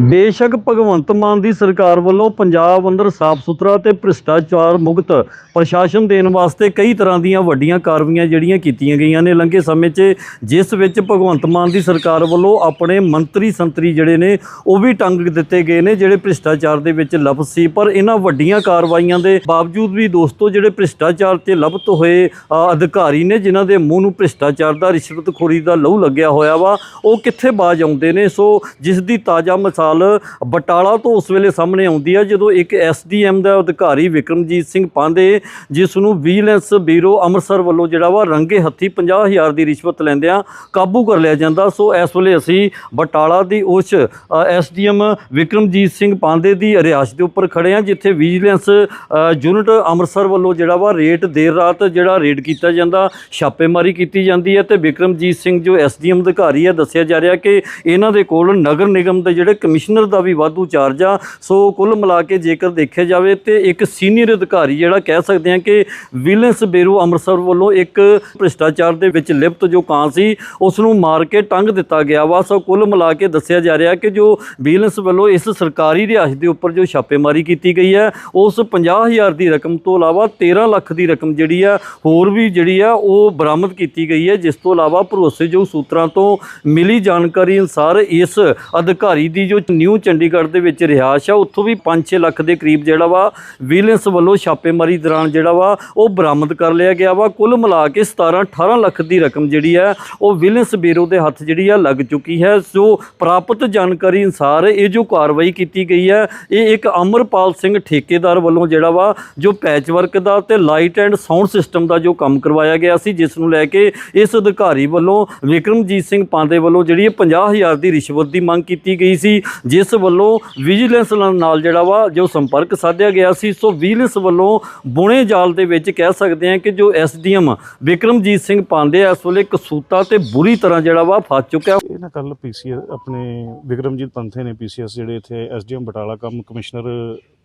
ਬੇਸ਼ੱਕ ਭਗਵੰਤ ਮਾਨ ਦੀ ਸਰਕਾਰ ਵੱਲੋਂ ਪੰਜਾਬ ਅੰਦਰ ਸਾਫ਼ ਸੁਥਰਾ ਤੇ ਭ੍ਰਿਸ਼ਟਾਚਾਰ ਮੁਕਤ ਪ੍ਰਸ਼ਾਸਨ ਦੇਣ ਵਾਸਤੇ ਕਈ ਤਰ੍ਹਾਂ ਦੀਆਂ ਵੱਡੀਆਂ ਕਾਰਵਾਈਆਂ ਜਿਹੜੀਆਂ ਕੀਤੀਆਂ ਗਈਆਂ ਨੇ ਲੰਘੇ ਸਮੇਂ 'ਚ, ਜਿਸ ਵਿੱਚ ਭਗਵੰਤ ਮਾਨ ਦੀ ਸਰਕਾਰ ਵੱਲੋਂ ਆਪਣੇ ਮੰਤਰੀ ਸੰਤਰੀ ਜਿਹੜੇ ਨੇ, ਉਹ ਵੀ ਟੰਗ ਦਿੱਤੇ ਗਏ ਨੇ ਜਿਹੜੇ ਭ੍ਰਿਸ਼ਟਾਚਾਰ ਦੇ ਵਿੱਚ ਲਪਤ ਸੀ। ਪਰ ਇਹਨਾਂ ਵੱਡੀਆਂ ਕਾਰਵਾਈਆਂ ਦੇ ਬਾਵਜੂਦ ਵੀ ਦੋਸਤੋ ਜਿਹੜੇ ਭ੍ਰਿਸ਼ਟਾਚਾਰ 'ਚ ਲਪਤ ਹੋਏ ਅਧਿਕਾਰੀ ਨੇ ਜਿਨ੍ਹਾਂ ਦੇ ਮੂੰਹ ਨੂੰ ਭ੍ਰਿਸ਼ਟਾਚਾਰ ਦਾ ਰਿਸ਼ਵਤਖੋਰੀ ਦਾ ਲਹੂ ਲੱਗਿਆ ਹੋਇਆ ਵਾ, ਉਹ ਕਿੱਥੇ ਬਾਜ ਆਉਂਦੇ ਨੇ? ਸੋ ਜਿਸ ਦੀ ਤਾਜ਼ਾ ਮਿਸਾਲ ਬਟਾਲਾ ਤੋਂ ਉਸ ਵੇਲੇ ਸਾਹਮਣੇ ਆਉਂਦੀ ਹੈ ਜਦੋਂ ਇੱਕ ਐਸਡੀਐਮ ਦਾ ਅਧਿਕਾਰੀ ਵਿਕਰਮਜੀਤ ਸਿੰਘ ਪਾਂਦੇ ਜਿਸ ਨੂੰ ਵਿਜੀਲੈਂਸ ਬਿਊਰੋ ਅੰਮ੍ਰਿਤਸਰ ਵੱਲੋਂ ਜਿਹੜਾ ਵਾ ਰੰਗੇ ਹੱਥੀ 50000 ਦੀ ਰਿਸ਼ਵਤ ਲੈਂਦਿਆਂ ਕਾਬੂ ਕਰ ਲਿਆ ਜਾਂਦਾ। ਸੋ ਇਸ ਵੇਲੇ ਅਸੀਂ ਬਟਾਲਾ ਦੀ ਉਸ ਐਸਡੀਐਮ ਵਿਕਰਮਜੀਤ ਸਿੰਘ ਪਾਂਦੇ ਦੀ ਰਿਹਾਇਸ਼ ਦੇ ਉੱਪਰ ਖੜੇ ਹਾਂ ਜਿੱਥੇ ਵਿਜੀਲੈਂਸ ਯੂਨਿਟ ਅੰਮ੍ਰਿਤਸਰ ਵੱਲੋਂ ਜਿਹੜਾ ਵਾ ਰੇਟ ਦੇਰ ਰਾਤ ਜਿਹੜਾ ਰੇਡ ਕੀਤਾ ਜਾਂਦਾ, ਛਾਪੇਮਾਰੀ ਕੀਤੀ ਜਾਂਦੀ ਹੈ। ਤੇ ਵਿਕਰਮਜੀਤ ਸਿੰਘ ਜੋ ਐਸਡੀਐਮ ਅਧਿਕਾਰੀ ਹੈ ਦੱਸਿਆ ਜਾ ਰਿਹਾ ਕਿ ਇਹਨਾਂ ਦੇ ਕੋਲ ਨਗਰ ਨਿਗਮ ਦੇ ਜਿਹੜੇ ਕਮਿਸ਼ਨਰ ਦਾ ਵੀ ਵਾਧੂ ਚਾਰਜ ਆ। ਸੋ ਕੁੱਲ ਮਿਲਾ ਕੇ ਜੇਕਰ ਦੇਖਿਆ ਜਾਵੇ ਤੇ ਇੱਕ ਸੀਨੀਅਰ ਅਧਿਕਾਰੀ ਜਿਹੜਾ ਕਹਿ ਸਕਦੇ ਹਾਂ ਕਿ ਵਿਜੀਲੈਂਸ ਬੇਰੂ ਅੰਮ੍ਰਿਤਸਰ ਵੱਲੋਂ ਇੱਕ ਭ੍ਰਿਸ਼ਟਾਚਾਰ ਦੇ ਵਿੱਚ ਲਿਪਤ ਜੋ ਕਾਂ ਸੀ ਉਸ ਨੂੰ ਮਾਰ ਕੇ ਟੰਗ ਦਿੱਤਾ ਗਿਆ ਵਾ। ਸੋ ਕੁੱਲ ਮਿਲਾ ਕੇ ਦੱਸਿਆ ਜਾ ਰਿਹਾ ਕਿ ਜੋ ਵਿਜੀਲੈਂਸ ਵੱਲੋਂ ਇਸ ਸਰਕਾਰੀ ਰਿਹਾਇਸ਼ ਦੇ ਉੱਪਰ ਜੋ ਛਾਪੇਮਾਰੀ ਕੀਤੀ ਗਈ ਹੈ, ਉਸ 50000 ਦੀ ਰਕਮ ਤੋਂ ਇਲਾਵਾ 13 ਲੱਖ ਦੀ ਰਕਮ ਜਿਹੜੀ ਆ, ਹੋਰ ਵੀ ਜਿਹੜੀ ਆ, ਉਹ ਬਰਾਮਦ ਕੀਤੀ ਗਈ ਹੈ। ਜਿਸ ਤੋਂ ਇਲਾਵਾ ਭਰੋਸੇਯੋਗ ਸੂਤਰਾਂ ਤੋਂ ਮਿਲੀ ਜਾਣਕਾਰੀ ਅਨੁਸਾਰ ਇਸ ਅਧਿਕਾਰੀ ਦੀ ਜੋ ਨਿਊ ਚੰਡੀਗੜ੍ਹ ਦੇ ਵਿੱਚ ਰਿਹਾਇਸ਼ ਆ ਉੱਥੋਂ ਵੀ 5-6 ਲੱਖ ਦੇ ਕਰੀਬ ਜਿਹੜਾ ਵਾ ਵਿਜੀਲੈਂਸ ਵੱਲੋਂ ਛਾਪੇਮਾਰੀ ਦੌਰਾਨ ਜਿਹੜਾ ਵਾ, ਉਹ ਬਰਾਮਦ ਕਰ ਲਿਆ ਗਿਆ ਵਾ। ਕੁੱਲ ਮਿਲਾ ਕੇ 17-18 ਲੱਖ ਦੀ ਰਕਮ ਜਿਹੜੀ ਹੈ, ਉਹ ਵਿਜੀਲੈਂਸ ਬਿਊਰੋ ਦੇ ਹੱਥ ਜਿਹੜੀ ਆ ਲੱਗ ਚੁੱਕੀ ਹੈ। ਸੋ ਪ੍ਰਾਪਤ ਜਾਣਕਾਰੀ ਅਨੁਸਾਰ ਇਹ ਜੋ ਕਾਰਵਾਈ ਕੀਤੀ ਗਈ ਹੈ, ਇਹ ਇੱਕ ਅਮਰਪਾਲ ਸਿੰਘ ਠੇਕੇਦਾਰ ਵੱਲੋਂ ਜਿਹੜਾ ਵਾ, ਜੋ ਪੈਚ ਵਰਕ ਦਾ ਤੇ ਲਾਈਟ ਐਂਡ ਸਾਊਂਡ ਸਿਸਟਮ ਦਾ ਜੋ ਕੰਮ ਕਰਵਾਇਆ ਗਿਆ ਸੀ, ਜਿਸ ਨੂੰ ਲੈ ਕੇ ਇਸ ਅਧਿਕਾਰੀ ਵੱਲੋਂ ਵਿਕਰਮਜੀਤ ਸਿੰਘ ਪਾਂਦੇ ਵੱਲੋਂ ਜਿਹੜੀ ਇਹ 50000 ਦੀ ਰਿਸ਼ਵਤ ਦੀ ਮੰਗ ਕੀਤੀ ਗਈ ਸੀ। ਜਿਸ ਵੱਲੋਂ ਵਿਜੀਲੈਂਸ ਨਾਲ ਜਿਹੜਾ ਵਾ ਜੋ ਸੰਪਰਕ ਸਾਧਿਆ ਗਿਆ ਸੀ, ਸੋ ਵਿਜੀਲੈਂਸ ਵੱਲੋਂ ਬੁਣੇ ਜਾਲ ਦੇ ਵਿੱਚ ਕਹਿ ਸਕਦੇ ਹਾਂ ਕਿ ਜੋ ਐਸਡੀਐਮ ਵਿਕਰਮਜੀਤ ਸਿੰਘ ਪਾਂਡੇ ਆ, ਇਸ ਵੇਲੇ ਕਸੂਤਾ ਤੇ ਬੁਰੀ ਤਰ੍ਹਾਂ ਜਿਹੜਾ ਵਾ ਫਸ ਚੁੱਕਿਆ। ਇਹ ਨਾ ਕੱਲ ਪੀਸੀਐਸ ਆਪਣੇ ਵਿਕਰਮਜੀਤ ਪੰਥੇ ਨੇ ਪੀਸੀਐਸ ਜਿਹੜੇ ਇੱਥੇ ਐਸਡੀਐਮ ਬਟਾਲਾ ਕੰਮ ਕਮਿਸ਼ਨਰ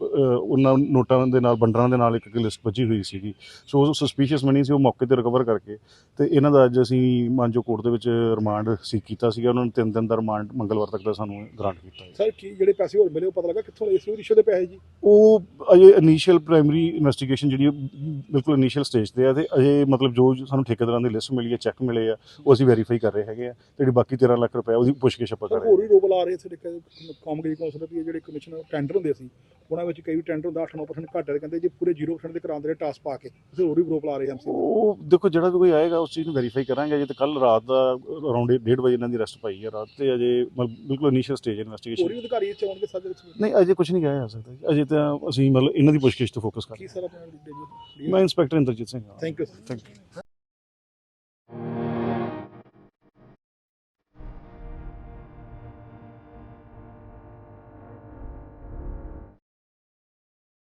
ਉਹਨਾਂ ਨੋਟਾਂ ਦੇ ਨਾਲ ਬੰਡਰਾਂ ਦੇ ਨਾਲ ਇੱਕ ਇੱਕ ਲਿਸਟ ਬੱਜੀ ਹੋਈ ਸੀਗੀ। ਸੋ ਉਹ ਸਸਪੀਸ਼ੀਅਸ ਮਨੀ ਸੀ ਉਹ ਮੌਕੇ ਤੇ ਰਿਕਵਰ ਕਰਕੇ ਤੇ ਇਹਨਾਂ ਦਾ ਅੱਜ ਅਸੀਂ ਮਾਨਜੋ ਕੋਰਟ ਦੇ ਵਿੱਚ ਰਿਮਾਂਡ ਸੀ ਕੀਤਾ ਸੀਗਾ। ਉਹਨਾਂ ਨੂੰ ਤਿੰਨ ਦਿਨ ਦਾ ਰਿਮਾਂਡ ਮੰਗਲਵਾਰ ਤੱਕ ਦਾ ਸਾਨੂੰ ਗ੍ਰਾਂਟ ਕੀਤਾ ਹੈ। ਸਰ ਕੀ ਜਿਹੜੇ ਪੈਸੇ ਹੋਰ ਮਿਲੇ ਉਹ ਪਤਾ ਲੱਗਾ ਕਿੱਥੋਂ ਲਏ ਸੀ? ਉਹ ਰਿਸ਼ਵਤ ਦੇ ਪੈਸੇ ਜੀ? ਉਹ ਅਜੇ ਇਨੀਸ਼ੀਅਲ ਪ੍ਰਾਇਮਰੀ ਇਨਵੈਸਟੀਗੇਸ਼ਨ ਜਿਹੜੀ ਬਿਲਕੁਲ ਇਨੀਸ਼ੀਅਲ ਸਟੇਜ ਤੇ ਆ ਤੇ ਅਜੇ ਮਤਲਬ ਜੋ ਸਾਨੂੰ ਠੇਕੇਦਾਰਾਂ ਦੀ ਲਿਸਟ ਮਿਲੀ ਹੈ ਚੈੱਕ ਮਿਲੇ ਆ ਉਹ ਅਸੀਂ ਵੈਰੀਫਾਈ ਕਰ ਰਹੇ ਹੈਗੇ ਆ ਤੇ ਜਿਹੜੀ ਬਾਕੀ 13 ਲੱਖ ਰੁਪਏ ਉਹਦੀ ਪੁੱਛਗਿੱਛ ਆਪਾਂ ਕਰ ਰਹੇ ਹੋਰ ਵੀ ਰੋਕ ਲਾ ਰਹੇ ਸੀ ਕਾਮਗਰੀ ਕੌਂਸਲ ਦੀ ਜਿਹੜੇ ਕਮਿਸ਼ਨਰ ਟੈਂਡਰ ਹੁੰਦੇ ਸੀ ਉਹਨਾਂ ਵਿੱਚ ਕਈ ਟੈਂਡਰ ਹੁੰਦਾ 8-9% ਘੱਟ ਹੈ ਕਹਿੰਦੇ ਜੀ ਪੂਰੇ 0% ਦੇ ਕਰਾਉਂਦੇ ਰਹੇ ਟਾਸ ਪਾ ਕੇ। ਤੁਸੀਂ ਹੋਰ ਵੀ ਰੋਕ ਲਾ ਰਹੇ ਐਮਸੀ ਉਹ ਦੇਖੋ ਜਿਹੜਾ ਵੀ ਕੋਈ ਆਏਗਾ ਉਸ ਚੀਜ਼ ਨੂੰ ਵੈਰੀਫਾਈ ਕਰਾਂਗੇ। ਅਜੇ ਤੇ ਕੱਲ ਰਾਤ ਦਾ ਅਰਾਊਂਡ 1:30 ਵਜੇ ਇਹਨਾਂ ਦੀ ਅਰੈਸਟ ਪਾਈ ਹੈ। ਰਾਤ ਤੇ ਅਜੇ ਮਤਲਬ ਬਿਲਕੁਲ ਇਨੀਸ਼ੀਅਲ ਸਟੇਜ ਹੋਰ ਇਨਵੈਸਟੀਗੇਸ਼ਨ ਵੀ ਅਧਿਕਾਰੀ ਇੱਥੇ ਆਉਣਗੇ ਸਾਡੇ ਵਿੱਚ? ਨਹੀਂ ਅਜੇ ਕੁਝ ਨਹੀਂ ਕਿਹਾ ਜਾ ਸਕਦਾ ਜੀ। ਅਜੇ ਤਾਂ ਅਸੀਂ ਮਤਲਬ ਇਹਨਾਂ ਦੀ ਪੁੱਛਗਿੱਛ ਤੇ ਫੋਕਸ ਕਰ ਰਹੇ ਕੀ ਸਰ ਆਪਣਾ ਹਾਂ ਮੈਂ inspector Inderjit Singh thank you thank you